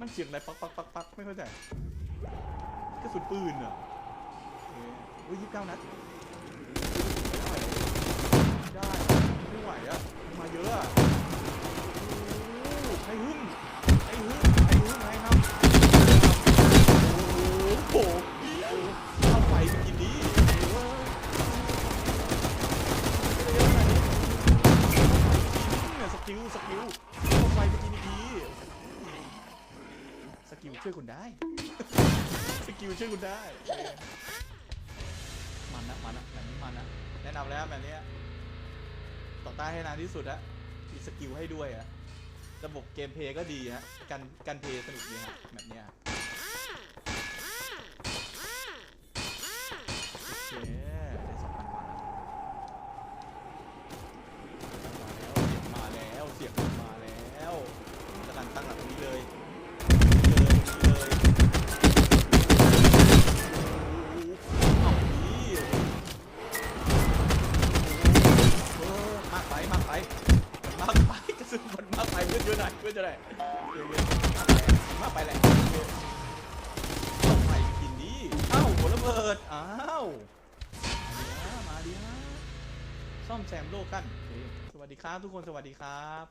มันเสียงอะไรปักปักปักปักไม่เข้าใจกระสุนปืนเหรอเอ๊ะอุ้ยยี่สิบเก้านัดได้ไม่ไหวอะมาเยอะอะโอ้หให้หึ่มให้หึ่มให้หึ่มให้ครับโอ้โหเข้าไปกินดีสกิลสกิล กิลช่วยคุณได้ สกิลช่วยคุณได้ มันนะมันนะแบบนี้มันนะแนะนำแล้วแบบเนี้ยต่อต้านให้นานที่สุดอะมีสกิลให้ด้วยอะระบบเกมเพลย์ก็ดีฮะการการเพลย์สนุกดีฮะแบบเนี้ยโอเค อนเยอะหน่อยเพื่อนจะได้เดี๋ยวๆมากไปแหละเอไปกินดีเอ้าหัวระเบิดอ้าวมาดิฮะซ่อมแซมโลกกันโอเคสวัสดีครับทุกคนสวัสดีครับ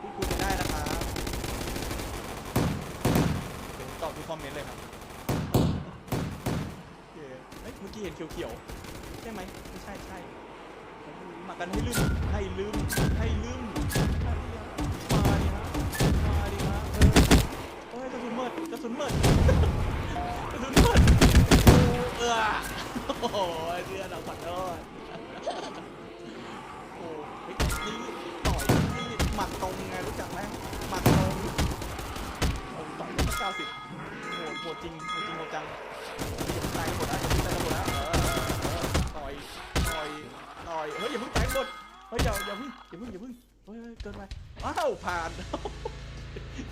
พูดคุยกันได้นะครับเดี๋ยวผมตอบทุกคอมเมนต์เลยครับโอเคเฮ้ยเมื่อกี้เห็นเขียวๆใช่ไหมไม่ใช่ใช่ มากันให้ลืมให้ลืมให้ลืมมาดิฮะมาดิฮะเออโอ้ยกระสุนเมิดกระสุนเมิดกระสุนเมิดเออโอ้โหเดือดเราขอโทษ เฮ้ยอย่าอย่าพิ่งอย่าพิ่งอย่าพิ่งเฮ้ยเกินไปอ้าวผ่าน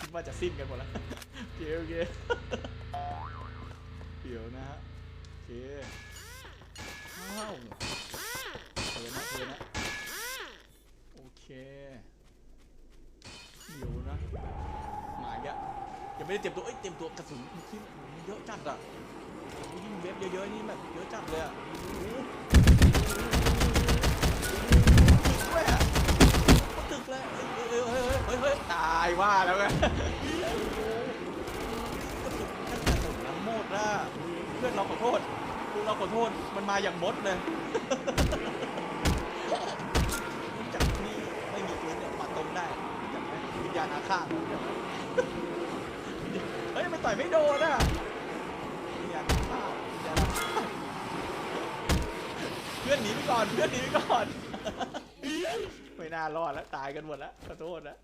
คิดว่าจะสิ้นกันหมดแล้วโอเคโอเคเดี๋ยวนะฮะโอเคอ้าวเปิดนะเปิดนะโอเคเดี๋ยวนะหมายอะยังไม่ได้เตรียมตัวเอ้ยเตรียมตัวกระสุนที่เยอะจัดอะยิ่งเว็บเยอะๆนี่แบบเยอะจัดเลยอะ ฮ้ยเฮ้ยตายว่าแล้วไงน้ำโมดนะเพื่อนเราขอโทษพวกเราขอโทษมันมาอย่างมดเลยจากนี่ไม่มีปืนเนี่ยมาตรงได้จากไหมวิญญาณอาฆาตเฮ้ยไม่ต่อยไม่โดนอะวิญญาณอาฆาตวิญญาณอาฆาตเพื่อนหนีไปก่อนเพื่อนหนีไปก่อนไม่น่ารอดแล้วตายกันหมดแล้วขอโทษนะ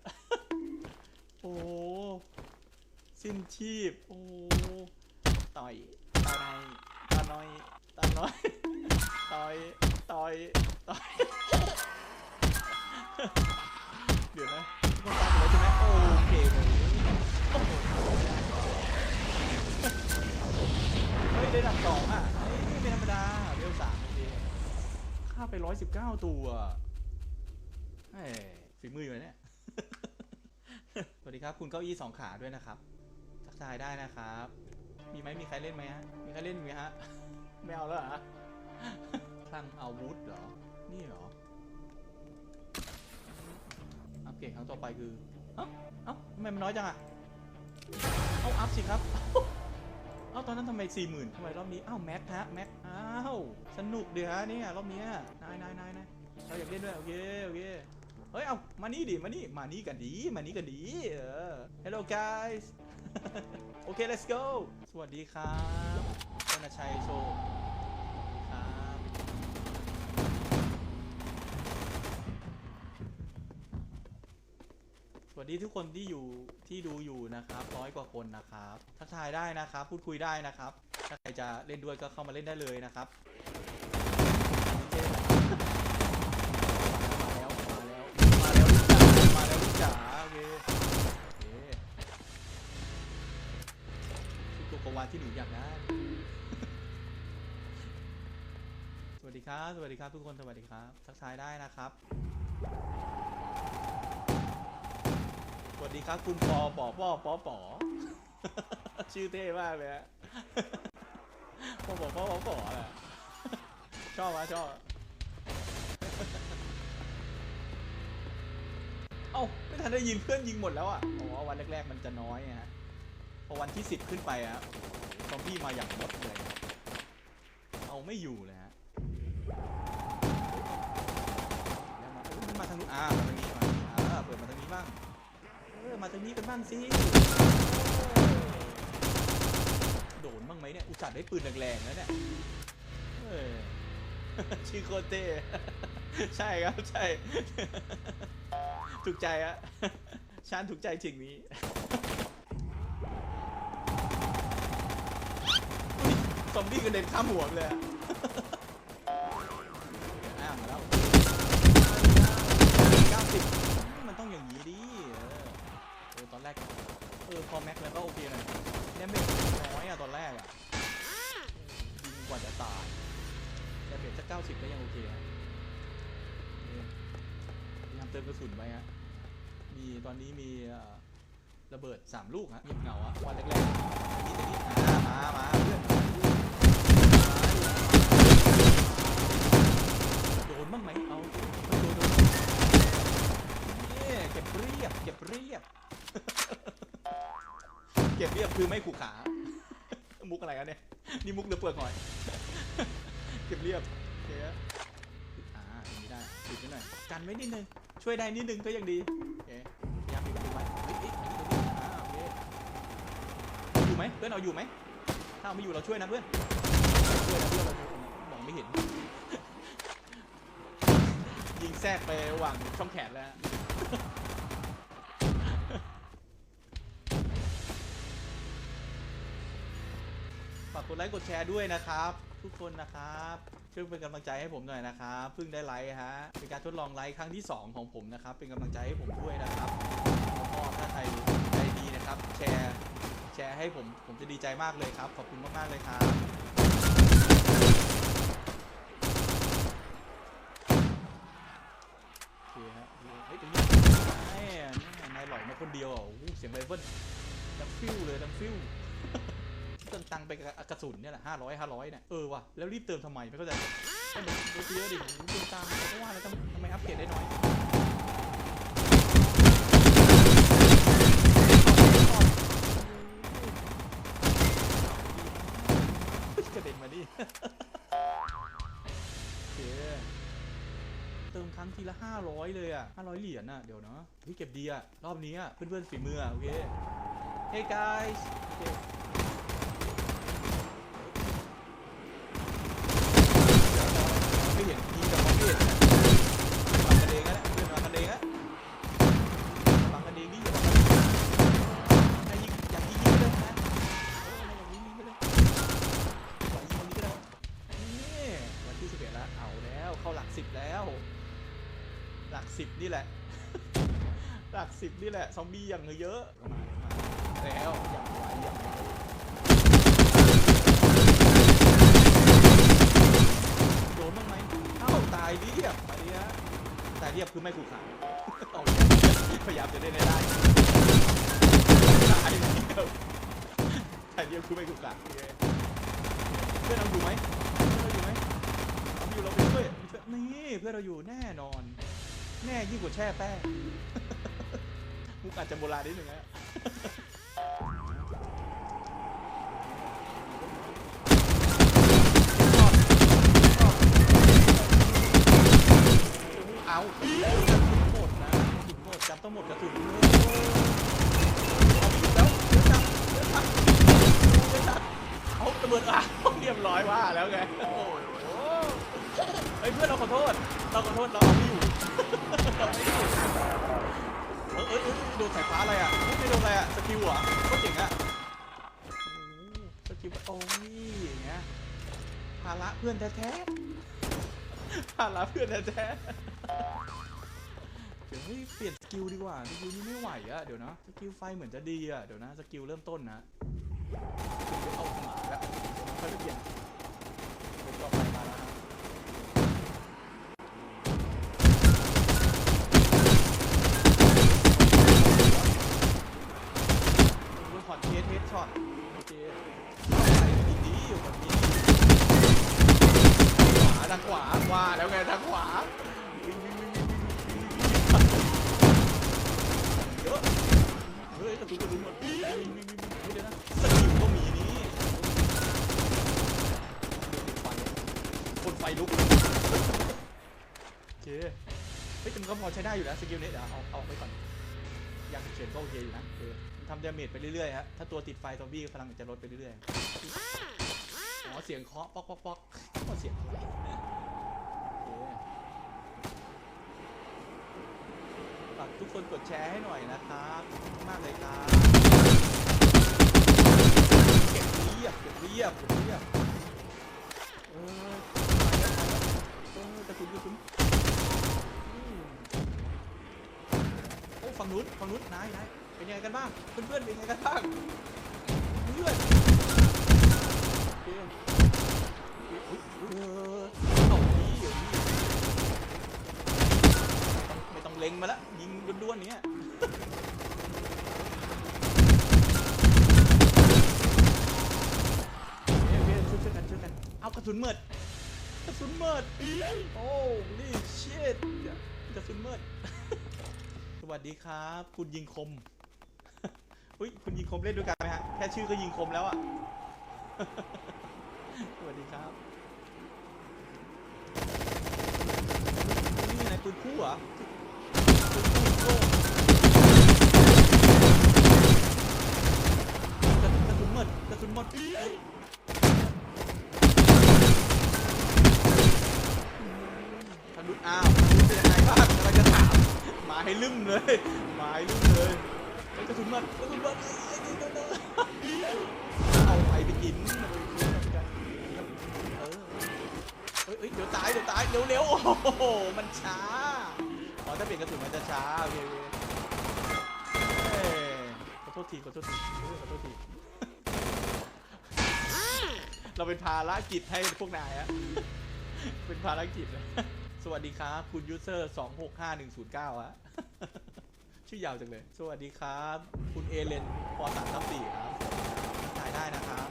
โอ้สิ้นชีพ โอ้ต่อยตาในตาน้อยตาน้อยต่อยต่อยต่อยเดี๋ยวนะทุกคนตามหมดแล้วใช่ไหมโอเคเลยเฮ้ยได้ดับสองอะเฮ้ยไม่ธรรมดาเวลสามโอเคฆ่าไปร้อยสิบเก้าตัวเฮ้ยฝีมืออยู่นะเนี่ย สวัสดีครับ คุณเก้าอี้สองขาด้วยนะครับทักทายได้นะครับ มีไหมมีใครเล่นไหมฮะ มีใครเล่นไหมฮะ ไม่เอาแล้วเหรอฮะคลั่งอาวุธเหรอ นี่เหรอ อัปเกรดครั้งต่อไปคือ เอ้า เอ้าทำไมมันน้อยจังอะเอาอัพสิครับ เอ้าตอนนั้นทำไมสี่หมื่นทำไมรอบนี้ อ้าวแม็กฮะแม็ก อ้าว สนุกดีฮะเนี่ยรอบเนี้ยนายนายนายนายเราอยากเล่นด้วยโอเคโอเค เฮ้ย เอา มานี่ดิ มานี่ มานี่กันดี มานี่กันดี เออ Hello guys โอเค let's go สวัสดีครับธนชัยโชว์ครับสวัสดีทุกคนที่อยู่ที่ดูอยู่นะครับร้อยกว่าคนนะครับ ทักทายได้นะครับ พูดคุยได้นะครับ ถ้าใครจะเล่นด้วยก็เข้ามาเล่นได้เลยนะครับมาแล้ว มาแล้ว มาแล้วลูกจ๋ามาแล้วลูกจ๋าโอเคโอเคชุดโกโก วาที่หนูอยากได้สวัสดีครับ สวัสดีครับ ทุกคนสวัสดีครับ ทักทายได้นะครับ สวัสดีครับ คุณปอปอปอปอปอชื่อเท่มากเลยฮะปอปอปอปอปอแหละชอบอะชอบเอ้าไม่ทันได้ยินเพื่อนยิงหมดแล้วอะอ๋อวันแรกๆมันจะน้อยอะฮะ อวันที่สิบขึ้นไปอะโอ้โหซอมบี้มาอย่างมดเลย เอาไม่อยู่เลยฮะแล้วมามันมาทางนู้นอ่ามาทางนี้มาอ่าเปิดมาทางนี้บ้าง เออ มาทางนี้กันบ้างสิ โดนบ้างไหมเนี่ย อุตส่าห์ได้ปืนแรงๆแล้วเนี่ยเออชื่อโคตรเต้ใช่ครับ ใช่ ถูกใจอะชานถูกใจจริงนี้ อุ๊ย ซอมบี้กระเด็นข้ามหัวเลยอะ อ้าวมาแล้วเก้าสิบมันต้องอย่างนี้ดิ เออเออตอนแรก เออ พอแม็กแล้วก็โอเคหน่อยแดเมจน้อยอะตอนแรกอะยิงกว่าจะตายแดมเมจจะเก้าสิบก็ยังโอเคอะโอเคพยายามเติมกระสุนไปฮะ มีตอนนี้มีเอ่อระเบิด3ลูกฮะเงียบเหงาอะวันแรกๆนี่ตะกี้อ่ามามาเพื่อนโดนบ้างไหมเอาไม่โดนโดนนี่เก็บเรียบเก็บเรียบ เก็บเรียบคือไม่ขู่ขา มุกอะไรกันเนี่ย นี่มุกหรือเปลือกหอย เก็บเรียบโอเคฮะอ่าอย่างนี้ได้ปิดไว้หน่อยกันไว้นิดนึง ช่วยได้นิดนึงก็ยังดีโอเคพยายามปิดประตูไว้เฮ้ยเฮ้ยอันนี้ตัวนี้อ่าโอเคเอาอยู่ไหมเพื่อนเอาอยู่ไหมถ้าเอาไม่อยู่เราช่วยนะเพื่อนช่วยนะเพื่อนเราช่วยนะมองไม่เห็น ยิงแทรกไประหว่างช่องแขนแล้วากกดไลค์กดแชร์ด้วยนะครับ ทุกคนนะครับช่วยเป็นกำลังใจให้ผมหน่อยนะครับเพิ่งได้ไลค์ฮะเป็นการทดลองไลค์ครั้งที่ 2 ของผมนะครับ เป็นกำลังใจให้ผมด้วยนะครับแล้วก็ถ้าใครใจดีนะครับ แชร์แชร์ให้ผมผมจะดีใจมากเลยครับ ขอบคุณมากๆเลยครับโอเคฮะเฮ้ยตรงนี้แม่นายหล่อยมาคนเดียวอะเสียงไรเฟิลดังฟิวเลยดังฟิว เติมตังค์ไปกับกระสุนเนี่ยแหละห้าร้อยห้าร้อยเนี่ยเออว่ะแล้วรีบเติมทำไมไม่เข้าใจให้มันดูเยอะดิเติมตังค์เพราะว่าแล้วทำไมอัปเกรดได้น้อยกระเด็นมาดิเคเติมครั้งทีละห้าร้อยเลยอะห้าร้อยเหรียญอะ เดี๋ยวนะพี่เก็บดีอะ รอบนี้อะ เพื่อนๆฝีมืออะ โอเค Hey guys โลักสิบนี่แหละ ซอมบี้อย่างเยอะมาแล้วอย่างไวอย่างไวโดนบ้างไหมเอ้าตายเรียบมาดิฮะตายเรียบคือไม่ขู่ขาเอาพยายามจะได้ได้ได้ตายเรียบตายเรียบคือไม่ขู่ขาโอเคเพื่อนเราอยู่ไหมเพื่อนเราอยู่ไหมเอาอยู่เราไปช่วยเพื่อนนี่เพื่อนเราอยู่แน่นอน แน่ยิ่งกว่าแช่แป้ง มุกอาจจะโบราณนิดนึงนะเอาหินหมดนะหินหมดจำต้องหมดกระสุนเลยเอาหินแล้วเดี๋ยวจับเดี๋ยวจับเดี๋ยวจับเอาระเบิดอะเรียบร้อยว่าแล้วไงโอ้โหเฮ้ยเพื่อนเราขอโทษ เราขอโทษเราเอาไม่อยู่เราไม่อยู่ เออเออเออโดนสายฟ้าอะไรอะไม่โดนอะไรอะสกิลอะก็เจ๋งอะสกิลโอ้ยอย่างเงี้ยภาระเพื่อนแท้ๆภาระเพื่อนแท้ๆเดี๋ยวเฮ้เปลี่ยนสกิลดีกว่าสกิลนี้ไม่ไหวอะเดี๋ยวนะสกิลไฟเหมือนจะดีอะเดี๋ยวนะสกิลเริ่มต้นนะเอาหมาแล้วค่อยเปลี่ยน เฮ้ยกระตุ้นกระตุ้นหมดวิ่งวิ่งวิ่งวิ่งเดี๋ยวนะสกิลก็มีนี่คนไฟลุกโอเคเฮ้ยแต่มันก็พอใช้ได้อยู่นะสกิลนี้เดี๋ยวเอาเอาไปก่อนยังเฉยๆก็โอเคอยู่นะคือทำดาเมจไปเรื่อยๆฮะถ้าตัวติดไฟซอมบี้พลังจะลดไปเรื่อยๆอ๋อเสียงเคาะป๊อกป๊อกป๊อกเสียงอะไรโอเคฝากทุกคนกดแชร์ให้หน่อยนะครับมากเลยครับเก็บเรียบเก็บเรียบเก็บเรียบเออไปแล้วไปแล้วเออกระสุนกระสุนโอ้ฝั่งนู้นฝั่งนู้นนายนายเป็นยังไงกันบ้างเพื่อนๆเป็นยังไงกันบ้างเพื่อนโอเคอุ๊ยอุ๊ยเออเอาดีเอาดีม่ต้อง เล็งมาและยิงด้วนๆเนี้ยเอ้ยช่วยช่วยกันช่วยกันเอากระสุนเมิดกระสุนเมิดโอ้นี่เชิตกระสุนเมิดสวัสดีครับ คุณยิงคมอุ้ยคุณยิงคมเล่นด้วยกันไหมฮะแค่ชื่อก็ยิงคมแล้วอะสวัสดีครับนี่นายปืนคู่เหรอปืนคู่โล่ กระสุนหมดกระสุนหมดเอ้ยทะลุอ้าวทะลุเป็นยังไงบ้างกำลังจะถามมาให้ลืมเลยมาให้ลืมเลยกระสุนหมดกระสุนหมดเอาไปไปกินเออเฮ้ยเดี๋ยวตายเดี๋ยวตายเร็วเร็วโอ้โหมันช้า อ๋อถ้าเปลี่ยนกระสุนมันจะช้าโอเคโอเคเอ้ยขอโทษทีขอโทษทีขอโทษทีเราเป็นภารกิจให้พวกนายอะเป็นภารกิจนะสวัสดีครับ คุณยูเซอร์265109ฮะชื่อยาวจังเลย สวัสดีครับ คุณเอเลนปอสามทับสี่ครับถ่ายได้นะครับ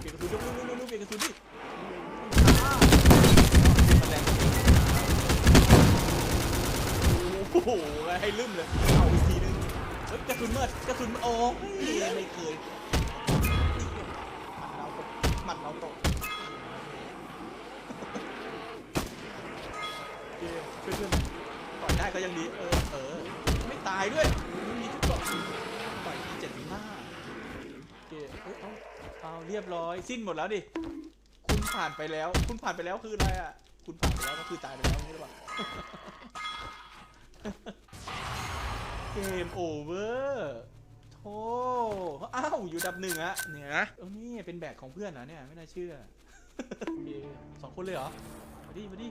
เปลี่ยนกระสุนเร็วๆๆๆเป ลี่ยนกระสุนดิช้ามันแรงจริงโอ้โหให้ลืมเลย เอาอีกทีนึงเฮ้ยกระสุนเมิดกระสุนโอ้ยไม่เคยหมัดเราตกหมัดเราตกโอเคช่วยเพื่อนต่อยได้ก็ยังดี เออ เออ ไม่ตายด้วย มีทุกดอกต่อยที่เจ็ดสิบห้าโอเคเอ้ย เอาเอาเรียบร้อยสิ้นหมดแล้วดิ คุณผ่านไปแล้ว คุณผ่านไปแล้วคืออะไรอะ คุณผ่านไปแล้วก็คือตายไปแล้วนี่หรือเปล่าเกมโอเวอร์โธ่อ้าวอยู่อันดับหนึ่งอะเนี่ยนะเออนี่เป็นแบกของเพื่อนเหรอเนี่ยไม่น่าเชื่อโอเคสองคนเลยเหรอ มาดิ มาดิ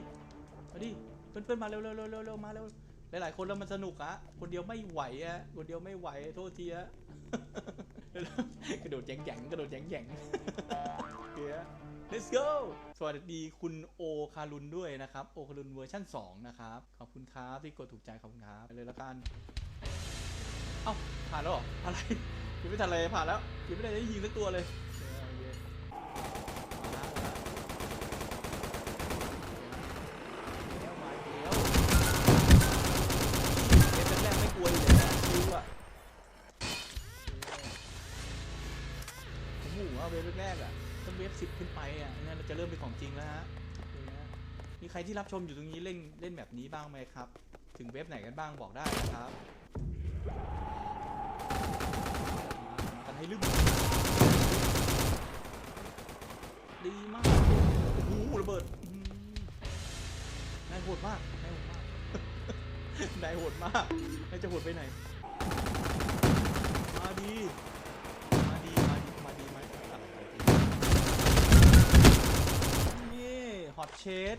มาดิ เพื่อนเพื่อนๆมาเร็วเร็วเร็วเร็วเร็วมาเร็วหลายๆคนแล้วมันสนุกอะคนเดียวไม่ไหวอะคนเดียวไม่ไหวโทษทีอะ กระโดดแย่งแย่งๆกระโดดแย่งแย่งๆโอเคอะ let's go สวัสดีคุณโอคารุนด้วยนะครับ โอคารุนเวอร์ชั่น 2 นะครับ ขอบคุณครับที่กดถูกใจขอบคุณครับไปเลยละกัน เอ้าผ่านแล้วเหรออะไรยังไม่ทันอะไรผ่านแล้วยังไม่ได้ยิงสักตัวเลย สิบขึ้นไปอะงั้นเราจะเริ่มเป็นของจริงแล้วฮะมีใครที่รับชมอยู่ตรงนี้เล่นเล่นแบบนี้บ้างไหมครับ ถึงเว็บไหนกันบ้างบอกได้นะครับกันให้ลึกดีมากโอ้โหระเบิดนายโหดมากนายโหดมากนายโหดมากนายจะโหดไปไหนมาดี อดเชด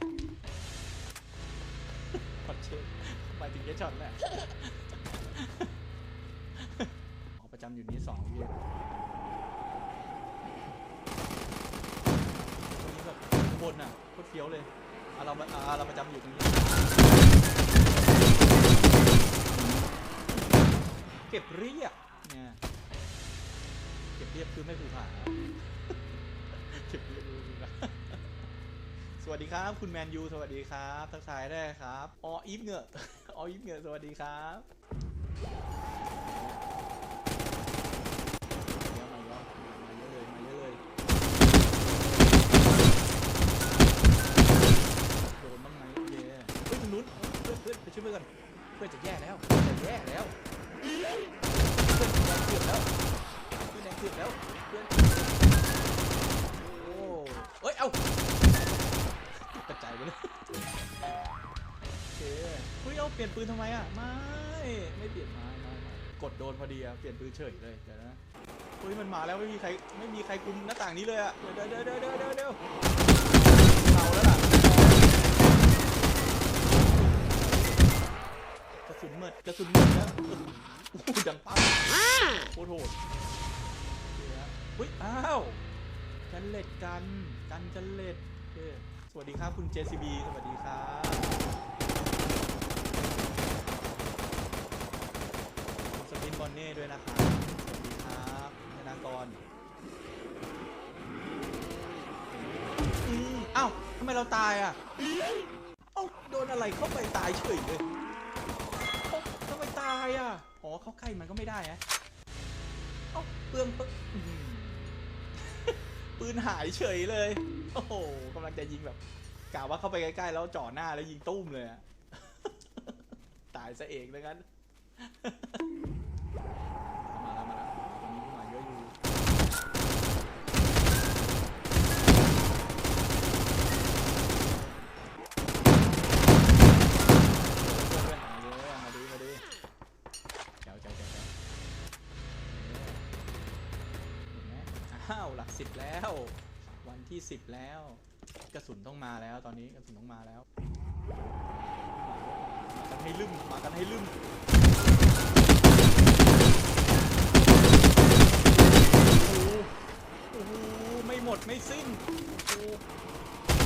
ช็อตเชนหมาถึงแค่ช็อตแหละประจำอยู่นี้สองเวียตรงนี้แบบบนอะโคตรเฟี้ยวเลยเราเราประจำอยู่ตรงนี้ เก็บเรียบเนี่ยเก็บเรียบคือไม่ผูกผาเก็บเรียบคือไม่ผูกผา สวัสดีครับ คุณแมนยูสวัสดีครับ ทักทายได้ครับอออีฟเงือกอออีฟเงือกสวัสดีครับ โดนพอดีอะเปลี่ยนปืนเฉยเลยเดี๋ยวนะเฮ้ยมันมาแล้วไม่มีใครไม่มีใครคุมหน้าต่างนี้เลยอะเดี๋ยวเดี๋ยวเดี๋ยวเดี๋ยวเดี๋ยวเราแล้วล่ะกระสุนเมิดกระสุนเมิดแล้วโอ้โหดังปั้งโคตรโหดเดี๋ยวเฮ้ยอ้าวกันเล็ดกันกันกันเล็ดสวัสดีครับคุณ JCB สวัสดีครับคุณสปินบอนเน่ด้วยนะครับ สวัสดีครับธนากรอืมอ้าวทำไมเราตาย อะเอ้าโดนอะไรเข้าไปตายเฉยเลยเอ้าทำไมตายอะอ๋อเข้าใกล้มันก็ไม่ได้ฮะเอ้าเปลืองปึ๊บอื้อหือปืนหายเฉยเลย โอ้โหกำลังจะยิงแบบกะว่าเข้าไปใกล้ๆแล้วจ่อหน้าแล้วยิงตุ้มเลยอะ ตายซะเองแล้วกัน ที่สิบแล้ว กระสุนต้องมาแล้วตอนนี้กระสุนต้องมาแล้ว มากันให้ลืมมากันให้ลืมโอ้โหโอ้โหไม่หมดไม่สิ้นโอ้โห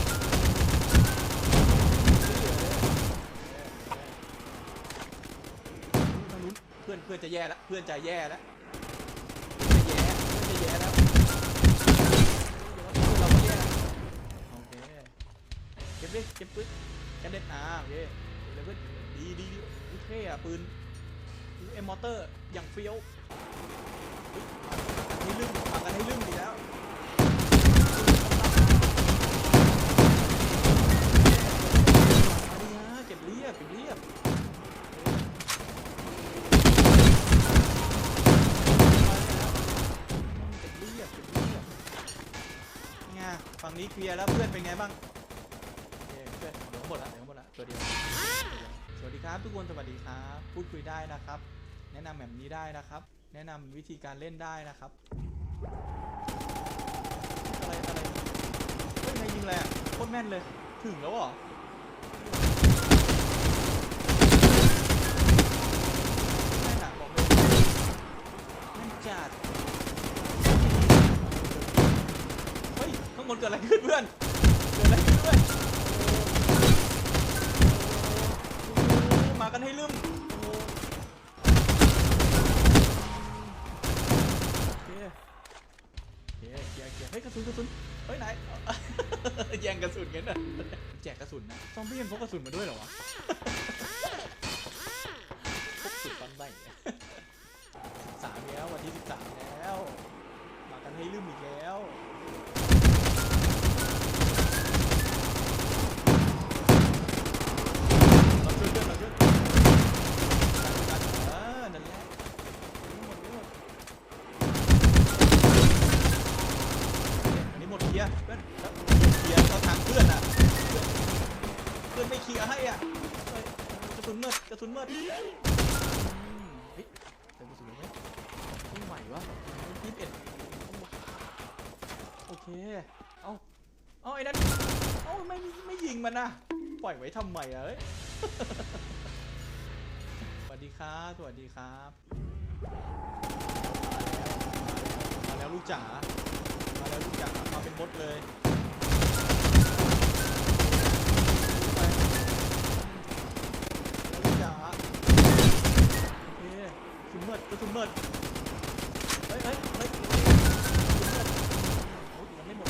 ทางนู้นเพื่อนเพื่อนจะแย่แล้วเพื่อนจะแย่แล้ว จะแย่จะแย่แล้วเราก็แย่โอเค เก็บดิเก็บปืนแกนเด็ดอ่าโอเคเลยเพื่อนดีดีดีโอเคอะปืนเอ็มมอเตอร์อย่างเฟี้ยวให้ลืมปากันให้ลืมดิ นะครับแนะนำวิธีการเล่นได้นะครับอะไรอะไรเฮ้ยยยิงแรงโคตรแม่นเลย ถึงแล้วเหรอ ครับมาแล้วลูกจ๋ามาแล้วลูกจ๋ามาเป็นมดเลยมาลูกจ๋าโอเคสุดเบิดกระสุนเบิดเฮ้ยเฮ้ยเฮ้ยกระสุนเบิดโอ้ยยังไม่หมด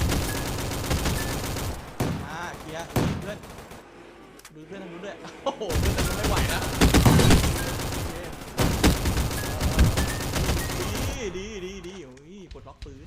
อ่าเคลียร์เพื่อนดูเพื่อนทางนู้นด้วยโอ้โหเพื่อนทางนู้นไม่ไหวแล้ว ดีดีดีโอ้ยกดล็อกปืน